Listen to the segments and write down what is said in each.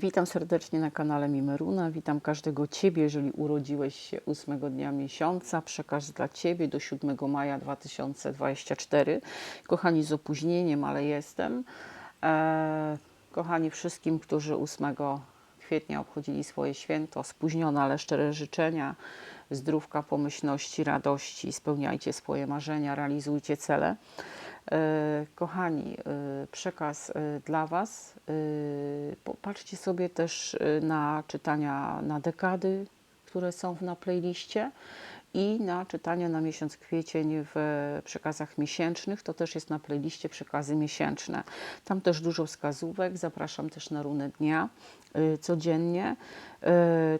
Witam serdecznie na kanale Mimeruna. Witam każdego Ciebie, jeżeli urodziłeś się 8 dnia miesiąca. Przekaz dla Ciebie do 7 maja 2024. Kochani, z opóźnieniem, ale jestem. E, kochani, wszystkim, którzy 8 kwietnia obchodzili swoje święto, spóźnione, ale szczere życzenia, zdrówka, pomyślności, radości. Spełniajcie swoje marzenia, realizujcie cele. E, Kochani, e, przekaz e, dla Was. Popatrzcie sobie też na czytania na dekady, które są na playliście i na czytania na miesiąc kwiecień w przekazach miesięcznych. To też jest na playliście przekazy miesięczne. Tam też dużo wskazówek. Zapraszam też na runę dnia y, codziennie. Y,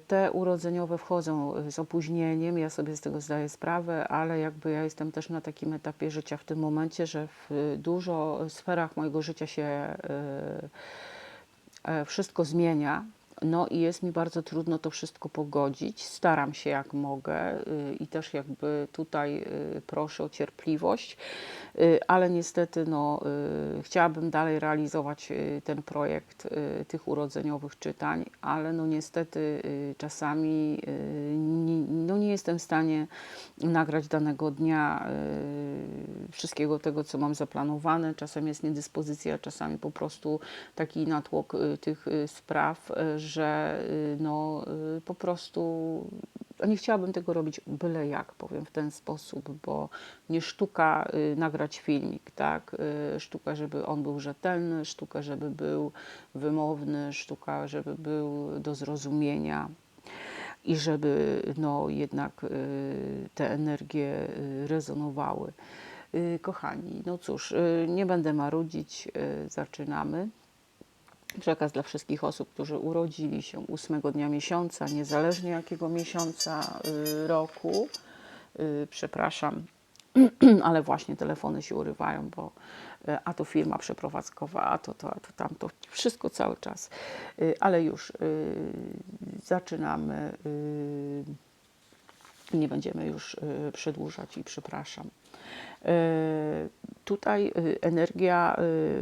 Te urodzeniowe wchodzą z opóźnieniem, ja sobie z tego zdaję sprawę, ale jakby ja jestem też na takim etapie życia w tym momencie, że w dużo sferach mojego życia się y, e, wszystko zmienia. No i jest mi bardzo trudno to wszystko pogodzić. Staram się jak mogę y, i też jakby tutaj y, proszę o cierpliwość, y, ale niestety no, chciałabym dalej realizować ten projekt tych urodzeniowych czytań, ale no niestety czasami no nie jestem w stanie nagrać danego dnia wszystkiego tego, co mam zaplanowane. Czasem jest niedyspozycja, czasami po prostu taki natłok tych spraw, y, że y, no, y, po prostu a nie chciałabym tego robić byle jak, powiem w ten sposób, bo nie sztuka y, nagrać filmik, tak? Sztuka, żeby on był rzetelny, sztuka, żeby był wymowny, sztuka, żeby był do zrozumienia i żeby no, jednak te energie rezonowały. Kochani, no cóż, nie będę marudzić, zaczynamy. Przekaz dla wszystkich osób, którzy urodzili się 8 dnia miesiąca, niezależnie jakiego miesiąca y, roku. Y, Przepraszam, ale właśnie telefony się urywają, bo y, a to firma przeprowadzkowa, a to to, a to tamto, wszystko cały czas. Ale już zaczynamy. Nie będziemy już przedłużać i przepraszam. Y, Tutaj y, energia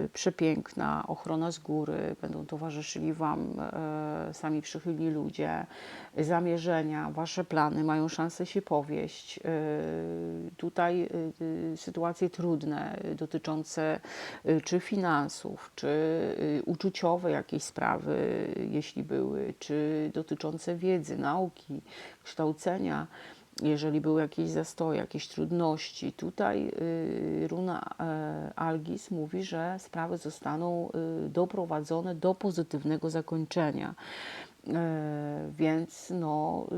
y, przepiękna, ochrona z góry, będą towarzyszyli Wam e, sami przychylni ludzie, zamierzenia, Wasze plany mają szansę się powieść. Tutaj sytuacje trudne dotyczące czy finansów, czy uczuciowe jakieś sprawy, jeśli były, czy dotyczące wiedzy, nauki, kształcenia jeżeli były jakieś zastoje, jakieś trudności. Tutaj y, runa e, Algis mówi, że sprawy zostaną y, doprowadzone do pozytywnego zakończenia. E, Więc no, y,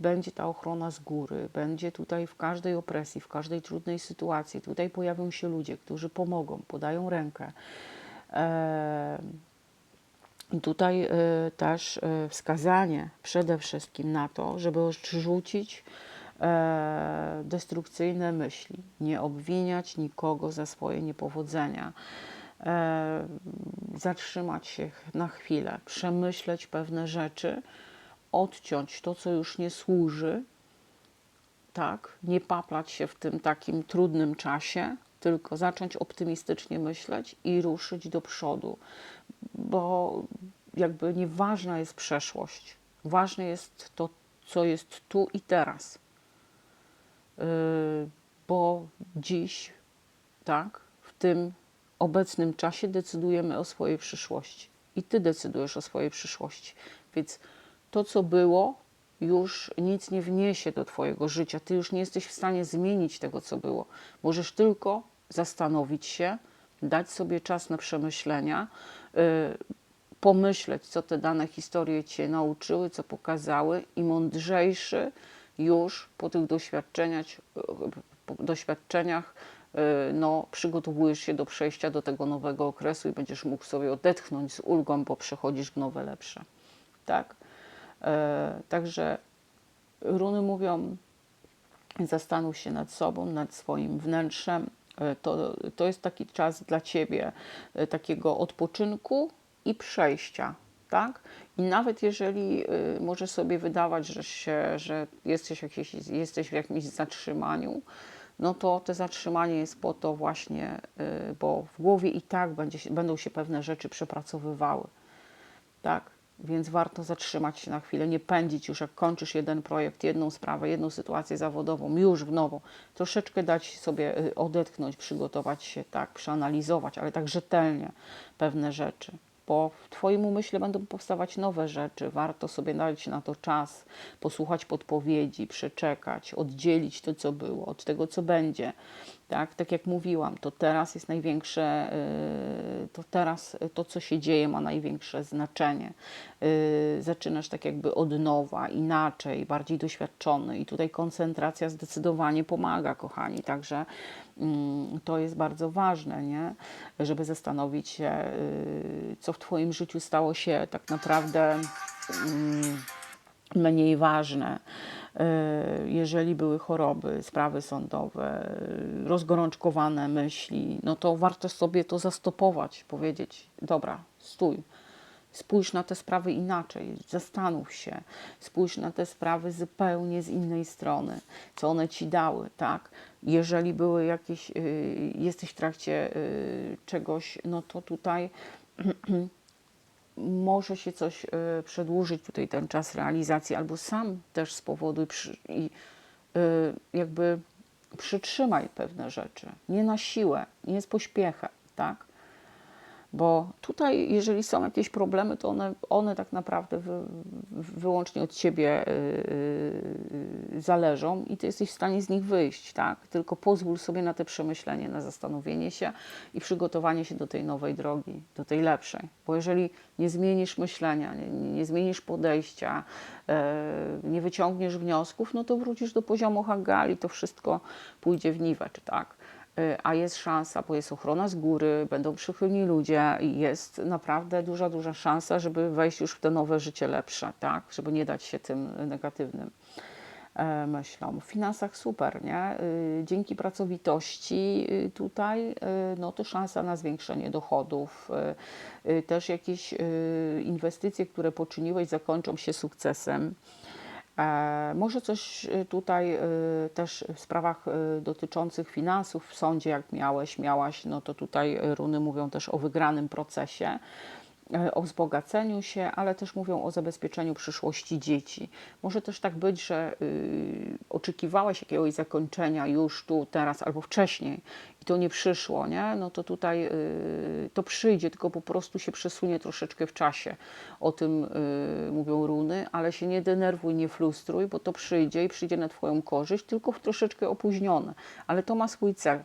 będzie ta ochrona z góry, będzie tutaj w każdej opresji, w każdej trudnej sytuacji. Tutaj pojawią się ludzie, którzy pomogą, podają rękę. Tutaj y, też y, wskazanie przede wszystkim na to, żeby odrzucić e, destrukcyjne myśli, nie obwiniać nikogo za swoje niepowodzenia, e, zatrzymać się na chwilę, przemyśleć pewne rzeczy, odciąć to, co już nie służy, tak, nie paplać się w tym takim trudnym czasie, tylko zacząć optymistycznie myśleć i ruszyć do przodu, bo jakby nieważna jest przeszłość, ważne jest to, co jest tu i teraz. Yy, Bo dziś, tak, w tym obecnym czasie decydujemy o swojej przyszłości. I ty decydujesz o swojej przyszłości. Więc to, co było, już nic nie wniesie do Twojego życia. Ty już nie jesteś w stanie zmienić tego, co było. Możesz tylko zastanowić się, dać sobie czas na przemyślenia, y, pomyśleć, co te dane historie Cię nauczyły, co pokazały, i mądrzejszy już po tych doświadczeniach, doświadczeniach y, no, przygotowujesz się do przejścia do tego nowego okresu i będziesz mógł sobie odetchnąć z ulgą, bo przechodzisz w nowe, lepsze. Tak? E, Także runy mówią, zastanów się nad sobą, nad swoim wnętrzem. E, To, to jest taki czas dla ciebie e, takiego odpoczynku i przejścia. Tak? I nawet jeżeli y, może sobie wydawać, że, się, że jesteś, jakieś, jesteś w jakimś zatrzymaniu, no to to zatrzymanie jest po to właśnie, bo w głowie i tak będzie, będą się pewne rzeczy przepracowywały tak? Więc warto zatrzymać się na chwilę, nie pędzić już, jak kończysz jeden projekt, jedną sprawę, jedną sytuację zawodową, już w nową. Troszeczkę dać sobie y, odetchnąć, przygotować się, tak, przeanalizować, ale tak rzetelnie pewne rzeczy. Bo w Twoim umyśle będą powstawać nowe rzeczy. Warto sobie dać na to czas, posłuchać podpowiedzi, przeczekać, oddzielić to, co było, od tego, co będzie. Tak, tak jak mówiłam, to teraz jest największe, yy, to teraz to, co się dzieje, ma największe znaczenie. Yy, Zaczynasz tak jakby od nowa, inaczej, bardziej doświadczony i tutaj koncentracja zdecydowanie pomaga, kochani. Także mm, to jest bardzo ważne, nie? żeby zastanowić się, yy, co w Twoim życiu stało się tak naprawdę mm, mniej ważne. Y, Jeżeli były choroby, sprawy sądowe, y, rozgorączkowane myśli, no to warto sobie to zastopować, powiedzieć: Dobra, stój. Spójrz na te sprawy inaczej, zastanów się, spójrz na te sprawy zupełnie z innej strony, co one ci dały, tak? Jeżeli były jakieś, y, jesteś w trakcie y, czegoś, no to tutaj może się coś y, przedłużyć tutaj ten czas realizacji, albo sam też spowoduj i y, jakby przytrzymaj pewne rzeczy. Nie na siłę, nie z pośpiechem, tak? Bo tutaj, jeżeli są jakieś problemy, to one, one tak naprawdę wy, wyłącznie od ciebie yy, zależą i ty jesteś w stanie z nich wyjść, tak? Tylko pozwól sobie na te przemyślenie, na zastanowienie się i przygotowanie się do tej nowej drogi, do tej lepszej. Bo jeżeli nie zmienisz myślenia, nie, nie zmienisz podejścia, yy, nie wyciągniesz wniosków, no to wrócisz do poziomu Hagali, to wszystko pójdzie w niwecz, tak? Y, a jest szansa, bo jest ochrona z góry, będą przychylni ludzie i jest naprawdę duża, duża szansa, żeby wejść już w to nowe życie lepsze, tak? Żeby nie dać się tym negatywnym e, myślom. W finansach super, nie? Y, Dzięki pracowitości y, tutaj, no to szansa na zwiększenie dochodów. Też jakieś inwestycje, które poczyniłeś, zakończą się sukcesem. E, Może coś y, tutaj y, też w sprawach dotyczących finansów w sądzie, jak miałeś, miałaś, no to tutaj runy mówią też o wygranym procesie, e, o wzbogaceniu się, ale też mówią o zabezpieczeniu przyszłości dzieci. Może też tak być, że y, oczekiwałeś jakiegoś zakończenia już tu, teraz albo wcześniej i to nie przyszło, nie? No to tutaj y, to przyjdzie, tylko po prostu się przesunie troszeczkę w czasie. O tym y, mówią runy, ale się nie denerwuj, nie frustruj, bo to przyjdzie i przyjdzie na Twoją korzyść, tylko w troszeczkę opóźnione. Ale to ma swój cel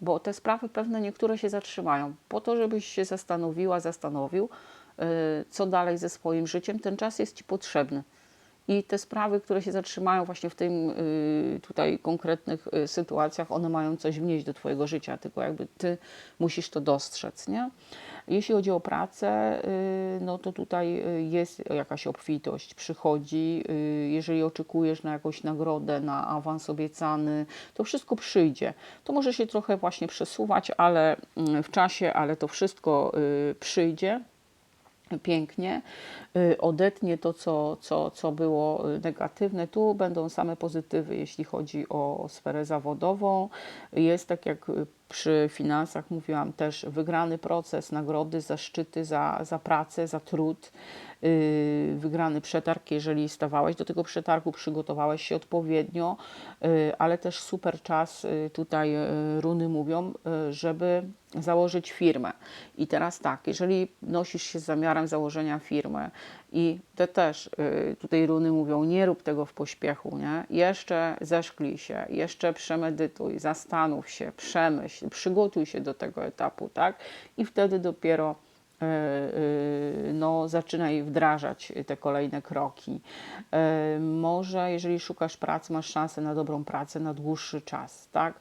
bo te sprawy pewne niektóre się zatrzymają. Po to, żebyś się zastanowiła, zastanowił, y, co dalej ze swoim życiem, ten czas jest Ci potrzebny. I te sprawy, które się zatrzymają właśnie w tym y, tutaj konkretnych y, sytuacjach, one mają coś wnieść do Twojego życia, tylko jakby Ty musisz to dostrzec, nie? Jeśli chodzi o pracę, y, no to tutaj jest jakaś obfitość, przychodzi. Jeżeli oczekujesz na jakąś nagrodę, na awans obiecany, to wszystko przyjdzie. To może się trochę właśnie przesuwać, ale mm, w czasie, ale to wszystko przyjdzie pięknie, y, odetnie to, co, co, co było y, negatywne. Tu będą same pozytywy, jeśli chodzi o sferę zawodową. Jest tak jak y, przy finansach mówiłam też wygrany proces, nagrody, zaszczyty za, za pracę, za trud, yy, wygrany przetarg, jeżeli stawałeś do tego przetargu, przygotowałeś się odpowiednio, yy, ale też super czas, yy, tutaj runy mówią, żeby założyć firmę. I teraz tak, jeżeli nosisz się z zamiarem założenia firmy i te też tutaj runy mówią, nie rób tego w pośpiechu, nie? Jeszcze zeszklij się, jeszcze przemedytuj, zastanów się, przemyśl, przygotuj się do tego etapu, tak? I wtedy dopiero yy, yy, no, zaczynaj wdrażać te kolejne kroki. Yy, Może jeżeli szukasz pracy, masz szansę na dobrą pracę na dłuższy czas, tak?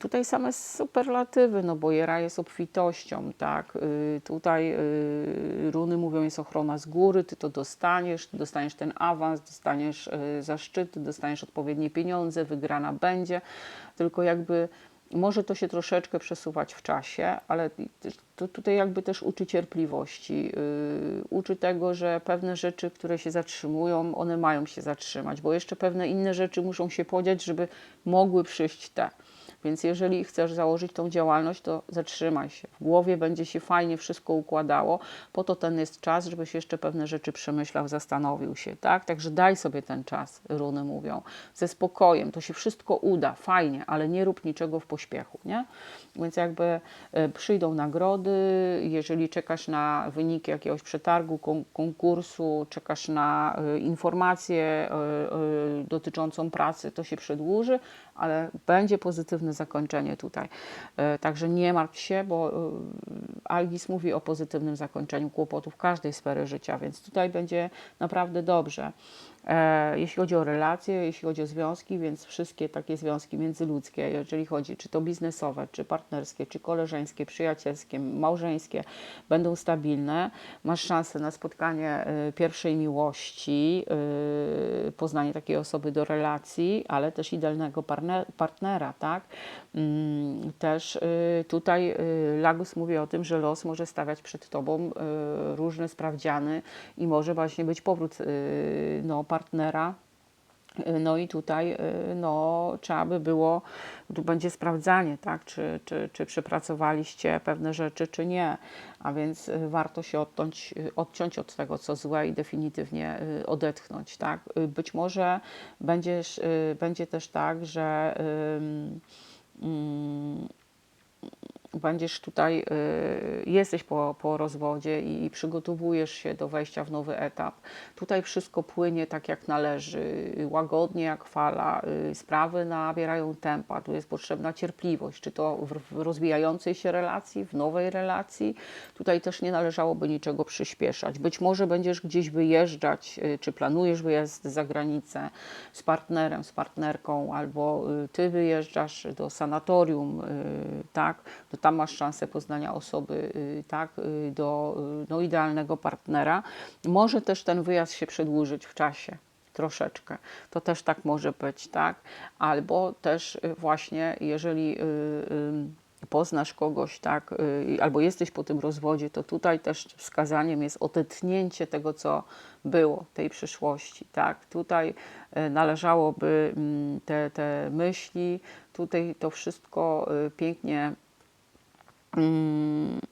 Tutaj same superlatywy, no bo Jera jest obfitością, tak? Tutaj runy mówią, jest ochrona z góry, ty to dostaniesz, ty dostaniesz ten awans, dostaniesz zaszczyty, dostaniesz odpowiednie pieniądze, wygrana będzie, tylko jakby może to się troszeczkę przesuwać w czasie, ale to tutaj jakby też uczy cierpliwości, yy, uczy tego, że pewne rzeczy, które się zatrzymują, one mają się zatrzymać, bo jeszcze pewne inne rzeczy muszą się podziać, żeby mogły przyjść te. Więc jeżeli chcesz założyć tą działalność, to zatrzymaj się. W głowie będzie się fajnie wszystko układało, po to ten jest czas, żebyś jeszcze pewne rzeczy przemyślał, zastanowił się, tak? Także daj sobie ten czas, runy mówią, ze spokojem, to się wszystko uda, fajnie, ale nie rób niczego w pośpiechu, nie? Więc jakby e, przyjdą nagrody, jeżeli czekasz na wyniki jakiegoś przetargu, kon- konkursu, czekasz na e, informację e, dotyczącą pracy, to się przedłuży, ale będzie pozytywne zakończenie tutaj. E, Także nie martw się, bo e, Algis mówi o pozytywnym zakończeniu kłopotów każdej sfery życia, więc tutaj będzie naprawdę dobrze. E, Jeśli chodzi o relacje, jeśli chodzi o związki, więc wszystkie takie związki międzyludzkie, jeżeli chodzi czy to biznesowe, czy partnerskie, czy koleżeńskie, przyjacielskie, małżeńskie, będą stabilne. Masz szansę na spotkanie e, pierwszej miłości, e, poznanie takiej osoby do relacji, ale też idealnego partnera, tak? Mm, Też tutaj Lagus mówi o tym, że los może stawiać przed tobą różne sprawdziany i może właśnie być powrót no, partnera. Y, No i tutaj y, no, trzeba by było, tu będzie sprawdzanie, tak, czy, czy, czy przepracowaliście pewne rzeczy, czy nie. A więc y, warto się odciąć, odciąć od tego, co złe i definitywnie odetchnąć. Tak? Być może będziesz, będzie też tak, że ym, ym, będziesz tutaj, y, jesteś po, po rozwodzie i przygotowujesz się do wejścia w nowy etap. Tutaj wszystko płynie tak jak należy, łagodnie jak fala, y, sprawy nabierają tempa, tu jest potrzebna cierpliwość, czy to w, rozwijającej się relacji, w nowej relacji. Tutaj też nie należałoby niczego przyspieszać. Być może będziesz gdzieś wyjeżdżać, y, czy planujesz wyjazd za granicę z partnerem, z partnerką, albo ty wyjeżdżasz do sanatorium, tak, to tam masz szansę poznania osoby, y, tak, y, do y, no, idealnego partnera. Może też ten wyjazd się przedłużyć w czasie. Troszeczkę. To też tak może być, tak? Albo też właśnie, jeżeli poznasz kogoś, tak, albo jesteś po tym rozwodzie, to tutaj też wskazaniem jest odetchnięcie tego, co było, tej przyszłości, tak. Tutaj należałoby mm, te, te myśli, tutaj to wszystko pięknie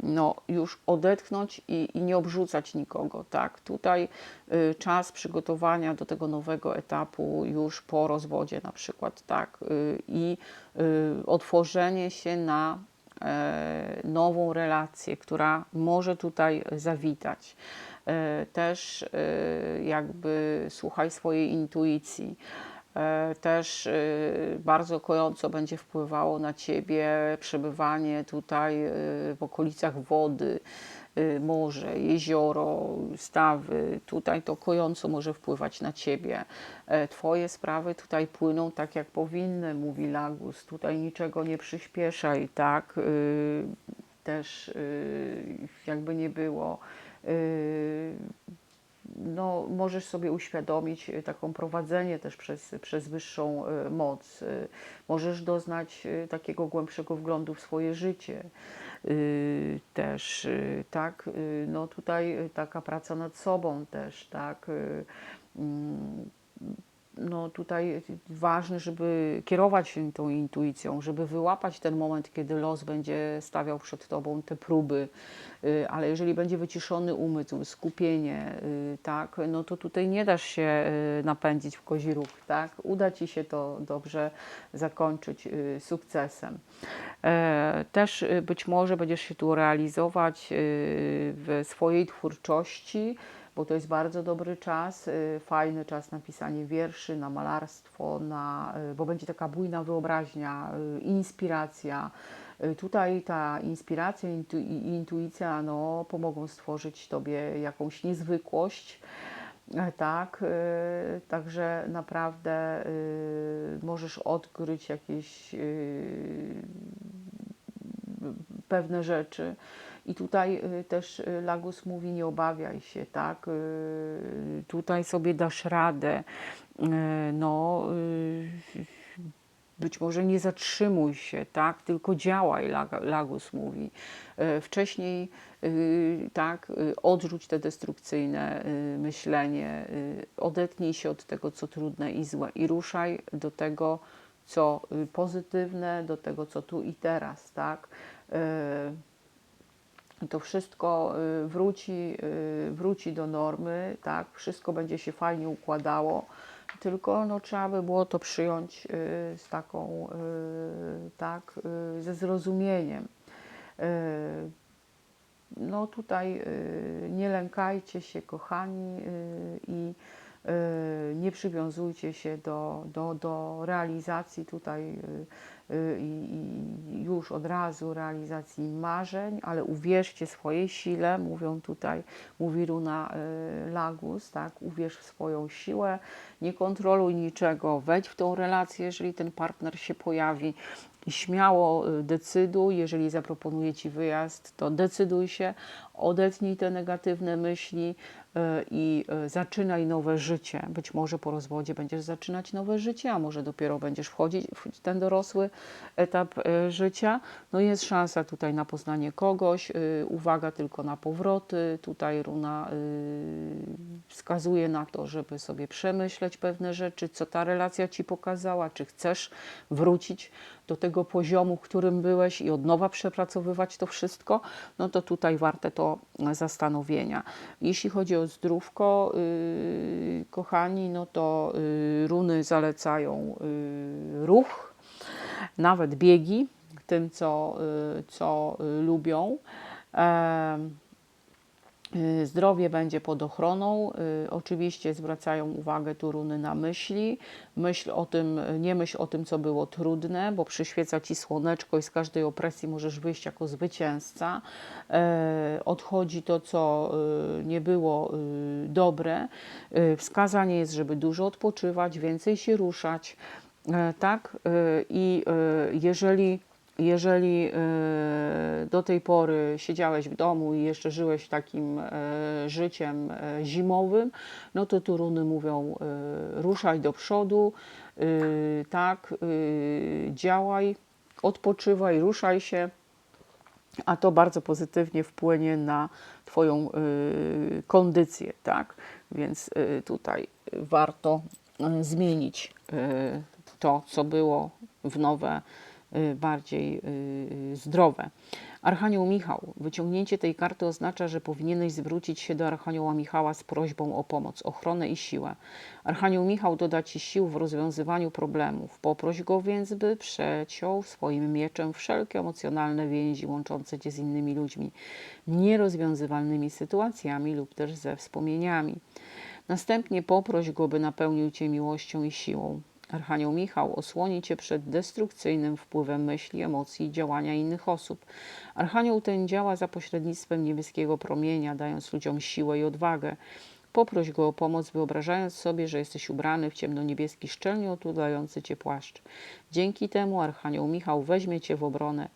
no, już odetchnąć i, i nie obrzucać nikogo, tak. Tutaj y, czas przygotowania do tego nowego etapu już po rozwodzie na przykład, tak. Y, I y, otworzenie się na e, nową relację, która może tutaj zawitać. E, Też e, jakby słuchaj swojej intuicji. E, Też e, bardzo kojąco będzie wpływało na ciebie przebywanie tutaj e, w okolicach wody, morze, jezioro, stawy. Tutaj to kojąco może wpływać na ciebie. Twoje sprawy tutaj płyną tak, jak powinny, mówi Lagus. Tutaj niczego nie przyspieszaj, tak? Też jakby nie było. No, możesz sobie uświadomić y, taką prowadzenie też przez, przez wyższą y, moc. Y, Możesz doznać takiego głębszego wglądu w swoje życie. Też, tak, no tutaj taka praca nad sobą też, tak. No tutaj ważne, żeby kierować się tą intuicją, żeby wyłapać ten moment, kiedy los będzie stawiał przed tobą te próby, y, ale jeżeli będzie wyciszony umysł, skupienie, y, tak, no to tutaj nie dasz się y, napędzić w kozi róg, tak, uda ci się to dobrze zakończyć sukcesem. E, Też być może będziesz się tu realizować w swojej twórczości, bo to jest bardzo dobry czas, y, fajny czas na pisanie wierszy, na malarstwo, na, y, bo będzie taka bujna wyobraźnia, y, inspiracja. Tutaj ta inspiracja intu, i intuicja no, pomogą stworzyć Tobie jakąś niezwykłość. E, Tak, także naprawdę możesz odkryć jakieś pewne rzeczy. I tutaj y, też y, Lagus mówi, nie obawiaj się, tak? Y, Tutaj sobie dasz radę. No, być może nie zatrzymuj się, tak? Tylko działaj, Lag- Lagus mówi. Wcześniej, tak, odrzuć te destrukcyjne myślenie, odetnij się od tego, co trudne i złe i ruszaj do tego, co pozytywne, do tego, co tu i teraz, tak? To wszystko y, wróci, y, wróci do normy, tak? Wszystko będzie się fajnie układało, tylko no, trzeba by było to przyjąć y, z taką, tak, ze zrozumieniem. No tutaj nie lękajcie się, kochani, i nie przywiązujcie się do, do, do realizacji tutaj i i już od razu realizacji marzeń, ale uwierzcie swojej sile, mówią tutaj, mówi Runa y, Lagus, tak, uwierz w swoją siłę, nie kontroluj niczego, wejdź w tą relację, jeżeli ten partner się pojawi, i śmiało y, decyduj, jeżeli zaproponuje Ci wyjazd, to decyduj się, odetnij te negatywne myśli y, i y, zaczynaj nowe życie. Być może po rozwodzie będziesz zaczynać nowe życie, a może dopiero będziesz wchodzić w ten dorosły etap y, życia. No jest szansa tutaj na poznanie kogoś, uwaga tylko na powroty. Tutaj runa wskazuje na to, żeby sobie przemyśleć pewne rzeczy, co ta relacja Ci pokazała, czy chcesz wrócić do tego poziomu, którym byłeś i od nowa przepracowywać to wszystko, no to tutaj warte to zastanowienia. Jeśli chodzi o zdrówko, yy, kochani, no to yy, runy zalecają yy, ruch, nawet biegi, tym, co, yy, co yy, lubią. Em, Y, Zdrowie będzie pod ochroną. Y, Oczywiście zwracają uwagę tu runy na myśli. Myśl o tym, nie myśl o tym, co było trudne, bo przyświeca ci słoneczko i z każdej opresji możesz wyjść jako zwycięzca. E, Odchodzi to, co y, nie było y, dobre. Y, Wskazanie jest, żeby dużo odpoczywać, więcej się ruszać. Tak? Y, I y, jeżeli jeżeli e, do tej pory siedziałeś w domu i jeszcze żyłeś takim e, życiem e, zimowym, no to tu runy mówią e, ruszaj do przodu, e, tak, działaj, odpoczywaj, ruszaj się, a to bardzo pozytywnie wpłynie na Twoją y, kondycję, tak? Więc y, tutaj warto y, zmienić y, to, co było w nowe, y, bardziej y, zdrowe. Archanioł Michał. Wyciągnięcie tej karty oznacza, że powinieneś zwrócić się do Archanioła Michała z prośbą o pomoc, ochronę i siłę. Archanioł Michał doda Ci sił w rozwiązywaniu problemów. Poproś go więc, by przeciął swoim mieczem wszelkie emocjonalne więzi łączące Cię z innymi ludźmi, nierozwiązywalnymi sytuacjami lub też ze wspomnieniami. Następnie poproś go, by napełnił Cię miłością i siłą. Archanioł Michał osłoni Cię przed destrukcyjnym wpływem myśli, emocji i działania innych osób. Archanioł ten działa za pośrednictwem niebieskiego promienia, dając ludziom siłę i odwagę. Poproś go o pomoc, wyobrażając sobie, że jesteś ubrany w ciemnoniebieski szczelnie otulający cię płaszcz. Dzięki temu Archanioł Michał weźmie cię w obronę.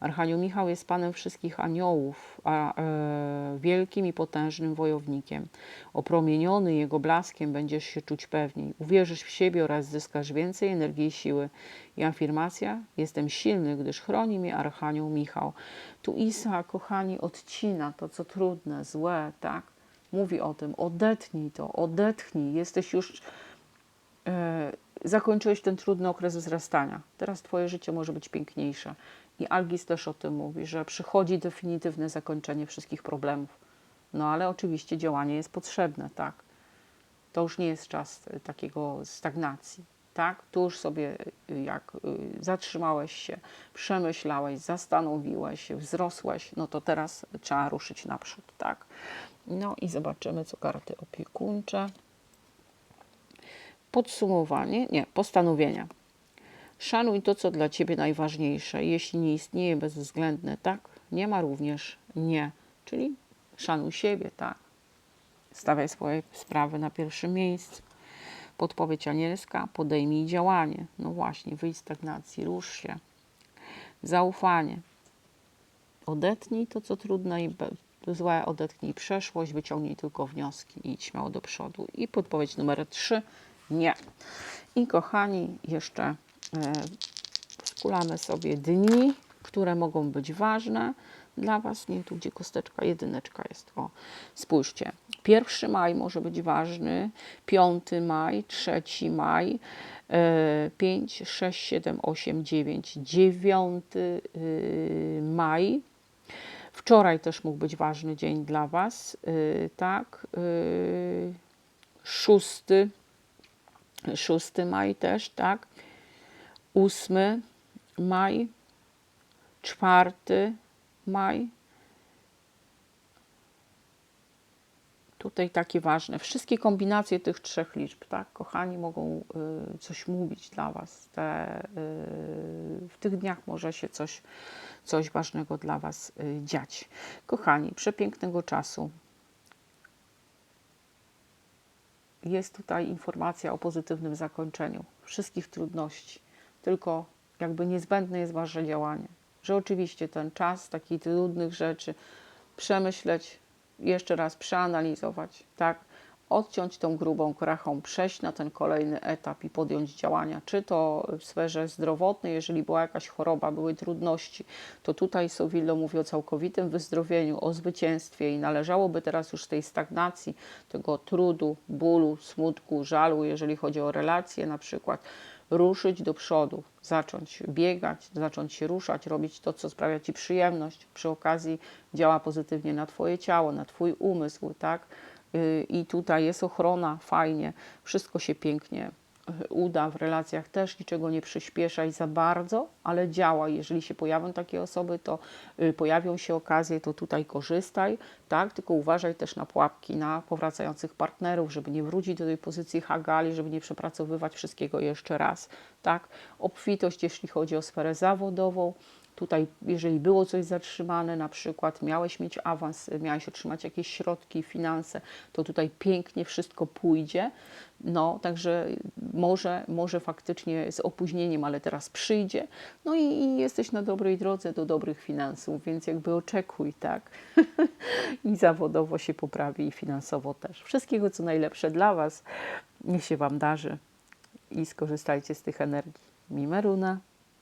Archanioł Michał jest panem wszystkich aniołów, a e, wielkim i potężnym wojownikiem. Opromieniony jego blaskiem będziesz się czuć pewniej. Uwierzysz w siebie oraz zyskasz więcej energii i siły. I afirmacja: Jestem silny, gdyż chroni mnie Archanioł Michał. Tu Isa, kochani, odcina to, co trudne, złe, tak? Mówi o tym, odetnij to, odetchnij. Jesteś już e, zakończyłeś ten trudny okres wzrastania. Teraz Twoje życie może być piękniejsze. I Algis też o tym mówi, że przychodzi definitywne zakończenie wszystkich problemów. No ale oczywiście działanie jest potrzebne, tak. To już nie jest czas y, takiego stagnacji, tak. Tu już sobie, y, jak y, zatrzymałeś się, przemyślałeś, zastanowiłeś się, wzrosłeś, no to teraz trzeba ruszyć naprzód, tak. No i zobaczymy, co karty opiekuńcze. Podsumowanie, nie, postanowienia. Szanuj to, co dla Ciebie najważniejsze. Jeśli nie istnieje bezwzględne tak, nie ma również nie. Czyli szanuj siebie, tak. Stawiaj swoje sprawy na pierwszym miejscu. Podpowiedź anielska, podejmij działanie. No właśnie, wyjdź z stagnacji, rusz się. Zaufanie. Odetnij to, co trudne i złe, odetnij przeszłość, wyciągnij tylko wnioski i idź śmiało do przodu. I podpowiedź numer trzy, nie. I kochani, jeszcze skulamy sobie dni, które mogą być ważne. dla Was, nie tu gdzie kosteczka, jedyneczka jest, o, spójrzcie. 1 maj może być ważny, 5 maj, 3 maj, e, 5, 6, 7, 8, 9, 9 y, maj. Wczoraj też mógł być ważny dzień dla Was, y, tak, y, 6, 6 maj też, tak, 8 maj, 4 maj. Tutaj takie ważne. Wszystkie kombinacje tych trzech liczb, tak, kochani, mogą y, coś mówić dla Was. Te, y, w tych dniach może się coś, coś ważnego dla Was y, dziać. Kochani, przepięknego czasu. Jest tutaj informacja o pozytywnym zakończeniu wszystkich trudności, tylko jakby niezbędne jest Wasze działanie. Że oczywiście ten czas takich trudnych rzeczy przemyśleć, jeszcze raz przeanalizować, tak? Odciąć tą grubą krachą, przejść na ten kolejny etap i podjąć działania, czy to w sferze zdrowotnej, jeżeli była jakaś choroba, były trudności, to tutaj Sowillo mówi o całkowitym wyzdrowieniu, o zwycięstwie i należałoby teraz już tej stagnacji, tego trudu, bólu, smutku, żalu, jeżeli chodzi o relacje na przykład, ruszyć do przodu, zacząć biegać, zacząć się ruszać, robić to, co sprawia Ci przyjemność. Przy okazji działa pozytywnie na Twoje ciało, na Twój umysł, tak? Yy, I tutaj jest ochrona, fajnie, wszystko się pięknie uda w relacjach też, niczego nie przyspieszaj za bardzo, ale działa. Jeżeli się pojawią takie osoby, to yy, pojawią się okazje, to tutaj korzystaj, tak? Tylko uważaj też na pułapki, na powracających partnerów, żeby nie wrócić do tej pozycji hagali, żeby nie przepracowywać wszystkiego jeszcze raz, tak? Obfitość, jeśli chodzi o sferę zawodową, Tutaj, jeżeli było coś zatrzymane, na przykład miałeś mieć awans, miałeś otrzymać jakieś środki, finanse, to tutaj pięknie wszystko pójdzie. No, także może, może faktycznie z opóźnieniem, ale teraz przyjdzie. No i, i jesteś na dobrej drodze do dobrych finansów, więc jakby oczekuj, tak? I zawodowo się poprawi, i finansowo też. Wszystkiego, co najlepsze dla Was. Niech się Wam darzy i skorzystajcie z tych energii. Mimeruna.